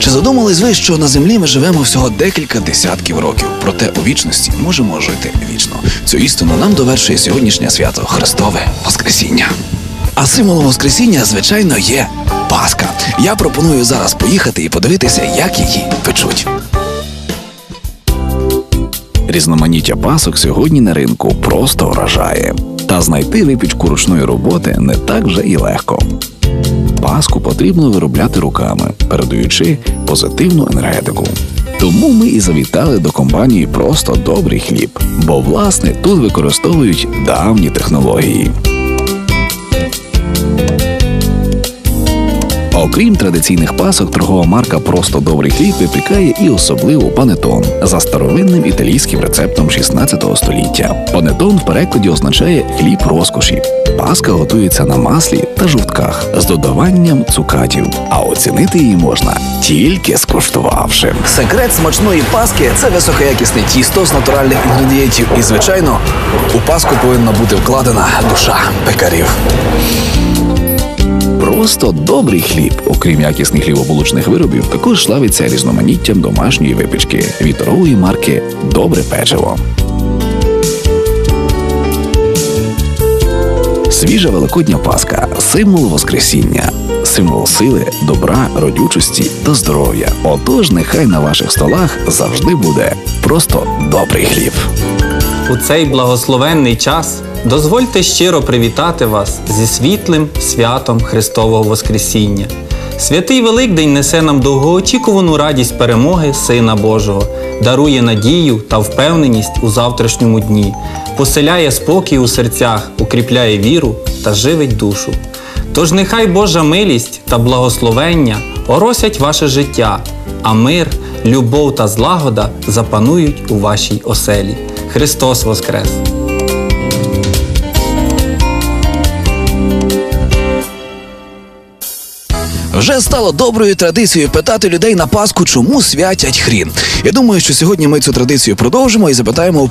Чи задумались ви, що на землі ми живемо всього декілька десятків років, проте у вічності можемо жити вічно. Цю істину нам довершує сьогоднішнє свято Христове Воскресіння. А символом Воскресіння, звичайно, є Пасха. Я пропоную зараз поїхати і подивитися, як її печуть. Різноманіття пасок сьогодні на ринку просто вражає. Та знайти випічку ручної роботи не так вже і легко. Паску потрібно виробляти руками, передаючи позитивну енергетику. Тому ми і завітали до компанії Просто добрий хліб, бо власне тут використовують давні технології. Окрім традиційних пасок, торгова марка Просто добрий хліб випікає і особливо панетон за старовинним італійським рецептом 16 століття. Панетон в перекладі означає хліб розкоші. Паска готується на маслі та жовтках з додаванням цукатів, а оцінити її можна тільки скуштувавши. Секрет смачної паски це високоякісне тісто з натуральних інгредієнтів. І, звичайно, у паску повинна бути вкладена душа пекарів. Просто добрий хліб, окрім якісних хлібобулочних виробів, також славиться різноманіттям домашньої випічки від торгової марки Добре печиво. Свіжа великодня Пасха символ Воскресіння, символ сили, добра, родючості та здоров'я. Отож, нехай на ваших столах завжди буде просто добрий хліб. У цей благословенний час дозвольте щиро привітати вас зі світлим святом Христового Воскресіння. Святий Великдень несе нам довгоочікувану радість перемоги Сина Божого, дарує надію та впевненість у завтрашньому дні, поселяє спокій у серцях, укріпляє віру та живить душу. Тож нехай Божа милість та благословення оросять ваше життя, а мир, любов та злагода запанують у вашій оселі. Христос Воскрес! Вже стало доброю традицією питати людей на Пасху, чому святять хрін. Я думаю, що сьогодні ми цю традицію продовжимо і запитаємо